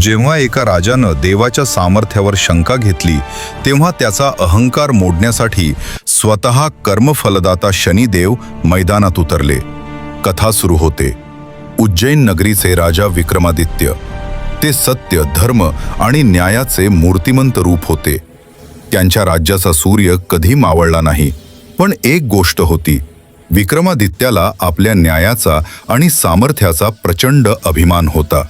जेव्हा एका राजानं देवाच्या सामर्थ्यावर शंका घेतली तेव्हा त्याचा अहंकार मोडण्यासाठी स्वतः कर्मफलदाता शनिदेव मैदानात उतरले. कथा सुरू होते. उज्जैन नगरीचे राजा विक्रमादित्य. ते सत्य धर्म आणि न्यायाचे मूर्तिमंत रूप होते. त्यांच्या राज्याचा सूर्य कधी मावळला नाही पण एक गोष्ट होती. विक्रमादित्याला आपल्या न्यायाचा आणि सामर्थ्याचा प्रचंड अभिमान होता.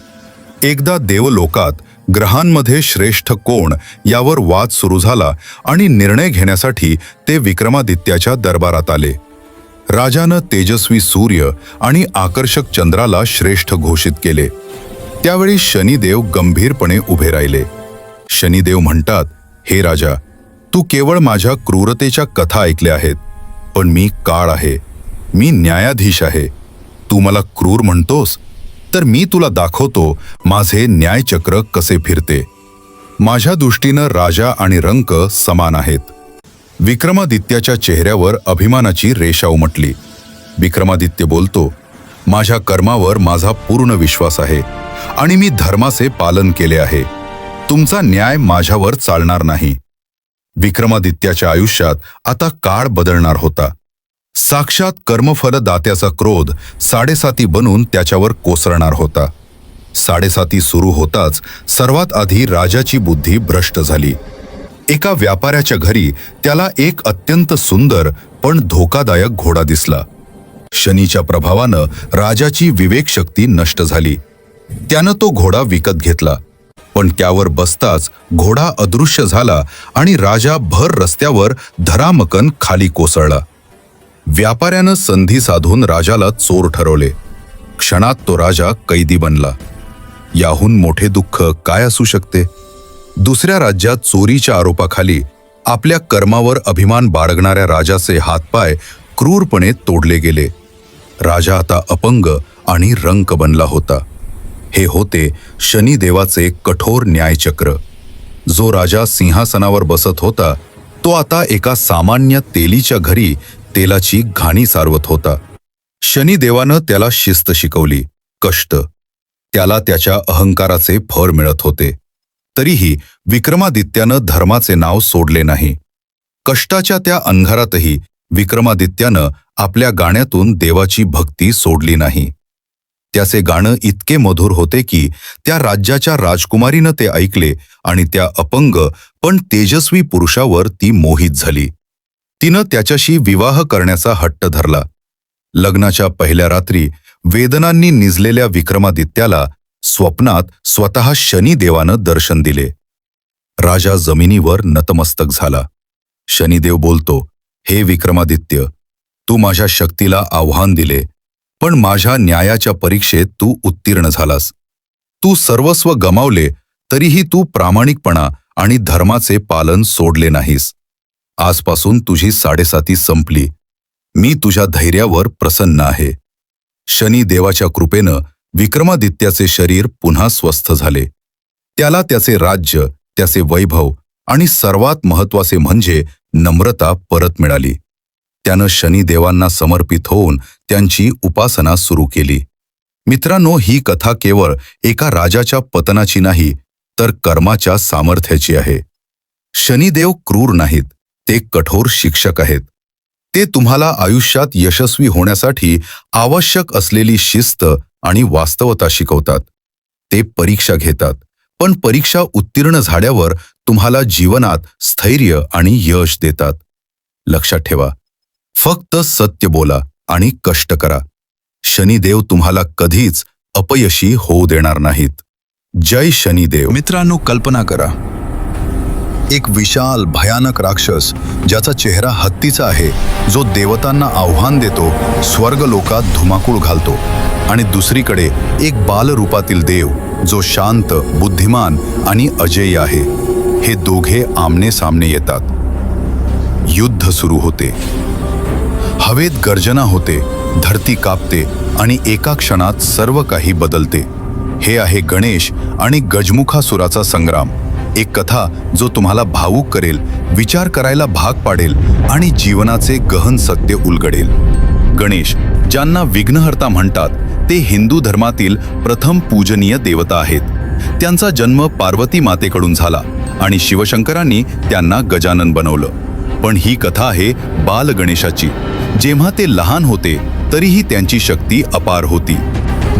एकदा देवलोकात ग्रहांमध्ये श्रेष्ठ कोण यावर वाद सुरू झाला आणि निर्णय घेण्यासाठी ते विक्रमादित्याच्या दरबारात आले. राजानं तेजस्वी सूर्य आणि आकर्षक चंद्राला श्रेष्ठ घोषित केले. त्यावेळी शनिदेव गंभीरपणे उभे राहिले. शनिदेव म्हणतात हे राजा तू केवळ माझ्या क्रूरतेच्या कथा ऐकल्या आहेत पण मी काळ आहे मी न्यायाधीश आहे. तू मला क्रूर म्हणतोस तर मी तुला दाखवतो माझे न्यायचक्र कसे फिरते. माझ्या दृष्टीनं राजा आणि रंक समान आहेत. विक्रमादित्याच्या चेहऱ्यावर अभिमानाची रेषा उमटली. विक्रमादित्य बोलतो माझ्या कर्मावर माझा पूर्ण विश्वास आहे आणि मी धर्माचे पालन केले आहे. तुमचा न्याय माझ्यावर चालणार नाही. विक्रमादित्याच्या आयुष्यात आता काळ बदलणार होता. साक्षात कर्मफलदात्याचा क्रोध साडेसाती बनून त्याच्यावर कोसळणार होता. साडेसाती सुरू होताच सर्वात आधी राजाची बुद्धी भ्रष्ट झाली. एका व्यापाऱ्याच्या घरी त्याला एक अत्यंत सुंदर पण धोकादायक घोडा दिसला. शनीच्या प्रभावानं राजाची विवेकशक्ती नष्ट झाली. त्यानं तो घोडा विकत घेतला. पण त्यावर बसताच घोडा अदृश्य झाला आणि राजा भर रस्त्यावर धरामकन खाली कोसळला. व्यापाऱ्यानं संधी साधून राजाला चोर ठरवले. क्षणात तो राजा कैदी बनला. याहून मोठे दुःख काय असू शकते? दुसऱ्या राज्यात चोरीच्या आरोपाखाली आपल्या कर्मावर अभिमान बाळगणाऱ्या राजाचे हातपाय क्रूरपणे तोडले गेले. राजा आता अपंग आणि रंक बनला होता. हे होते शनिदेवाचे कठोर न्यायचक्र. जो राजा सिंहासनावर बसत होता तो आता एका सामान्य तेलीच्या घरी तेलाची घाणी सारवत होता. शनिदेवानं त्याला शिस्त शिकवली कष्ट. त्याला त्याच्या अहंकाराचे फर मिळत होते. तरीही विक्रमादित्यानं धर्माचे नाव सोडले नाही. कष्टाच्या त्या अंधारातही विक्रमादित्यानं आपल्या गाण्यातून देवाची भक्ती सोडली नाही. त्याचे गाणं इतके मधुर होते की त्या राज्याच्या राजकुमारीनं ते ऐकले आणि त्या अपंग पण तेजस्वी पुरुषावर ती मोहित झाली. तिनं त्याच्याशी विवाह करण्याचा हट्ट धरला. लग्नाच्या पहिल्या रात्री वेदनांनी निजलेल्या विक्रमादित्याला स्वप्नात स्वतः शनिदेवानं दर्शन दिले. राजा जमिनीवर नतमस्तक झाला. शनिदेव बोलतो हे विक्रमादित्य तू माझ्या शक्तीला आव्हान दिले पण माझ्या न्यायाच्या परीक्षेत तू उत्तीर्ण झालास. तू सर्वस्व गमावले तरीही तू प्रामाणिकपणा आणि धर्माचे पालन सोडले नाहीस. आजपासून तुझी साडेसाती संपली. मी तुझ्या धैर्यावर प्रसन्न आहे. शनी देवाच्या कृपेनं विक्रमादित्याचे शरीर पुन्हा स्वस्थ झाले. त्याला त्याचे राज्य त्याचे वैभव आणि सर्वात महत्त्वाचे म्हणजे नम्रता परत मिळाली. त्यानं शनिदेवांना समर्पित होऊन त्यांची उपासना सुरू केली. मित्रांनो ही कथा केवळ एका राजाच्या पतनाची नाही तर कर्माच्या सामर्थ्याची आहे. शनिदेव क्रूर नाहीत. ते कठोर शिक्षक आहेत. ते तुम्हाला आयुष्यात यशस्वी होण्यासाठी आवश्यक असलेली शिस्त आणि वास्तवता शिकवतात. ते परीक्षा घेतात पण परीक्षा उत्तीर्ण झाल्यावर तुम्हाला जीवनात स्थैर्य आणि यश देतात. लक्षात ठेवा फक्त सत्य बोला आणि कष्ट करा. शनिदेव तुम्हाला कधीच अपयशी होऊ देणार नाहीत. जय शनिदेव. मित्रांनो कल्पना करा एक विशाल भयानक राक्षस ज्याचा चेहरा हत्तीचा आहे जो देवतांना आव्हान देतो स्वर्ग लोकात धुमाकूळ घालतो. आणि दुसरीकडे एक बालरूपातील देव जो शांत बुद्धिमान आणि अजेय आहे. हे दोघे आमने सामने येतात. युद्ध सुरू होते. हवेत गर्जना होते धरती कापते आणि एका क्षणात सर्व काही बदलते. हे आहे गणेश आणि गजमुखासुराचा संग्राम. एक कथा जो तुम्हाला भावूक करेल विचार करायला भाग पाडेल आणि जीवनाचे गहन सत्य उलगडेल. गणेश ज्यांना विघ्नहर्ता म्हणतात ते हिंदू धर्मातील प्रथम पूजनीय देवता आहेत. त्यांचा जन्म पार्वती मातेकडून झाला आणि शिवशंकरांनी त्यांना गजानन बनवलं. पण ही कथा आहे बाल गणेशाची जेव्हा ते लहान होते तरीही त्यांची शक्ती अपार होती.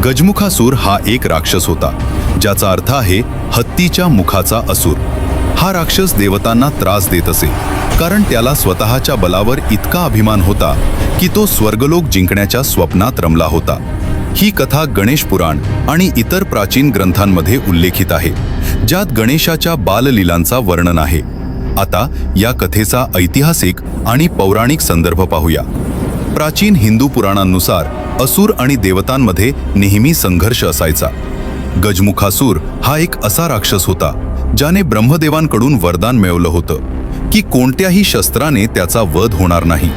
गजमुखासूर हा एक राक्षस होता ज्याचा अर्थ आहे हत्तीच्या मुखाचा असूर. हा राक्षस देवतांना त्रास देत असे कारण त्याला स्वतःच्या बलावर इतका अभिमान होता की तो स्वर्गलोक जिंकण्याच्या स्वप्नात रमला होता. ही कथा गणेश पुराण आणि इतर प्राचीन ग्रंथांमध्ये उल्लेखित आहे ज्यात गणेशाच्या बाललीलांचा वर्णन आहे. आता या कथेचा ऐतिहासिक आणि पौराणिक संदर्भ पाहूया. प्राचीन हिंदू पुराणांनुसार असुर आणि देवतांमध्ये नेहमी संघर्ष असायचा. गजमुखासूर हा एक असा राक्षस होता ज्याने ब्रह्मदेवांकडून वरदान मिळवलं होतं की कोणत्याही शस्त्राने त्याचा वध होणार नाही.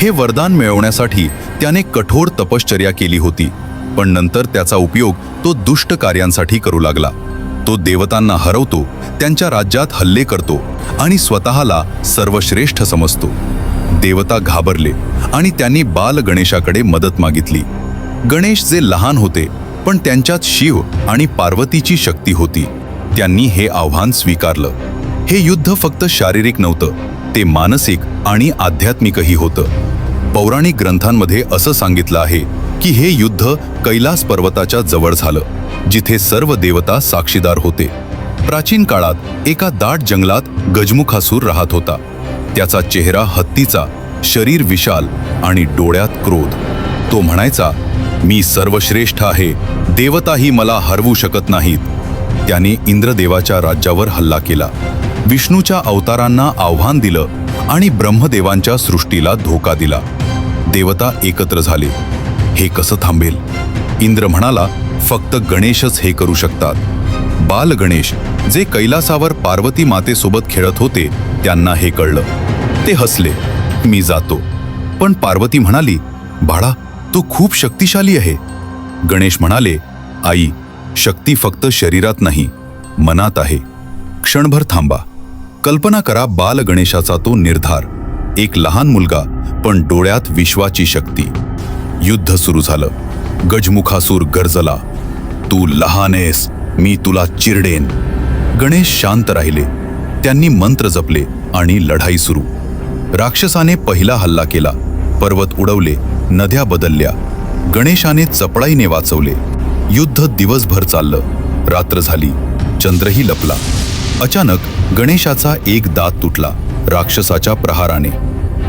हे वरदान मिळवण्यासाठी त्याने कठोर तपश्चर्या केली होती पण नंतर त्याचा उपयोग तो दुष्ट कार्यांसाठी करू लागला. तो देवतांना हरवतो त्यांच्या राज्यात हल्ले करतो आणि स्वतःला सर्वश्रेष्ठ समजतो. देवता घाबरले आणि त्यांनी बाल गणेशाकडे मदत मागितली. गणेश जे लहान होते पण त्यांच्यात शिव आणि पार्वतीची शक्ती होती. त्यांनी हे आव्हान स्वीकारलं. हे युद्ध फक्त शारीरिक नव्हतं ते मानसिक आणि आध्यात्मिकही होतं. पौराणिक ग्रंथांमध्ये असं सांगितलं आहे की हे युद्ध कैलास पर्वताच्या जवळ झालं जिथे सर्व देवता साक्षीदार होते. प्राचीन काळात एका दाट जंगलात गजमुखासूर राहत होता. त्याचा चेहरा हत्तीचा शरीर विशाल आणि डोळ्यात क्रोध. तो म्हणायचा मी सर्वश्रेष्ठ आहे देवताही मला हरवू शकत नाहीत. त्याने इंद्रदेवाच्या राज्यावर हल्ला केला. विष्णूच्या अवतारांना आव्हान दिलं आणि ब्रह्मदेवांच्या सृष्टीला धोका दिला. देवता एकत्र झाले. हे कसं थांबेल? इंद्र म्हणाला फक्त गणेशच हे करू शकतात. बाल गणेश जे कैलासावर पार्वती मातेसोबत खेळत होते त्यांना हे कळलं. ते हसले. मी जातो. पण पार्वती म्हणाली बाळा तो खूप शक्तिशाली आहे. गणेश म्हणाले आई शक्ती फक्त शरीरात नाही मनात आहे. क्षणभर थांबा. कल्पना करा बाल गणेशाचा तो निर्धार. एक लहान मुलगा पण डोळ्यात विश्वाची शक्ती. युद्ध सुरू झालं. गजमुखासूर गरजला. तू लहान आहेस. मी तुला चिरडेन. गणेश शांत राहिले. त्यांनी मंत्र जपले आणि लढाई सुरू. राक्षसाने पहिला हल्ला केला. पर्वत उडवले नद्या बदलल्या. गणेशाने चपळाईने वाचवले. युद्ध दिवसभर चाललं. रात्र झाली. चंद्रही लपला. अचानक गणेशाचा एक दात तुटला राक्षसाच्या प्रहाराने.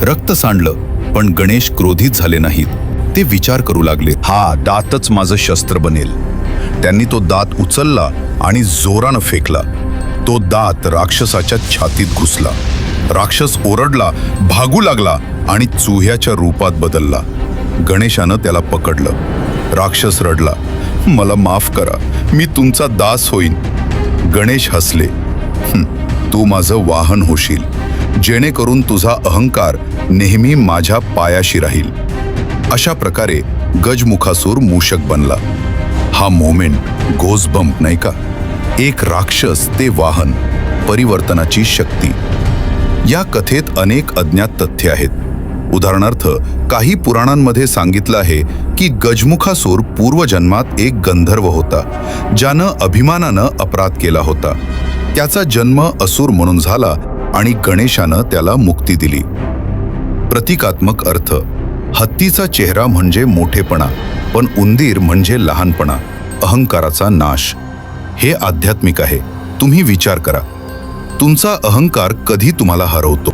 रक्त सांडलं पण गणेश क्रोधित झाले नाहीत. ते विचार करू लागले हा दातच माझं शस्त्र बनेल. त्यांनी तो दात उचलला आणि जोरानं फेकला. तो दात राक्षसाच्या छातीत घुसला. राक्षस ओरडला भागू लागला आणि चुह्याच्या रूपात बदलला. गणेशानं त्याला पकडलं. राक्षस रडला मला माफ करा मी तुमचा दास होईन. गणेश हसले तू माझं वाहन होशील. जेणेकरून तुझा अहंकार नेहमी माझ्या पायाशी राहील. अशा प्रकारे गजमुखासूर मूषक बनला. हा मोमेंट गोजबंप नाही का? एक राक्षस ते वाहन परिवर्तनाची शक्ती. या कथेत अनेक अज्ञात तथ्य आहेत. उदाहरणार्थ काही पुराणांमध्ये सांगितलं आहे की गजमुखासूर पूर्वजन्मात एक गंधर्व होता ज्यानं अभिमानानं अपराध केला होता. त्याचा जन्म असुर म्हणून झाला आणि गणेशानं त्याला मुक्ती दिली. प्रतिकात्मक अर्थ हत्तीचा चेहरा म्हणजे मोठेपणा पण उंदीर म्हणजे लहानपणा अहंकाराचा नाश. हे आध्यात्मिक आहे. तुम्ही विचार करा. तुमचा अहंकार कधी तुम्हाला हरवतो?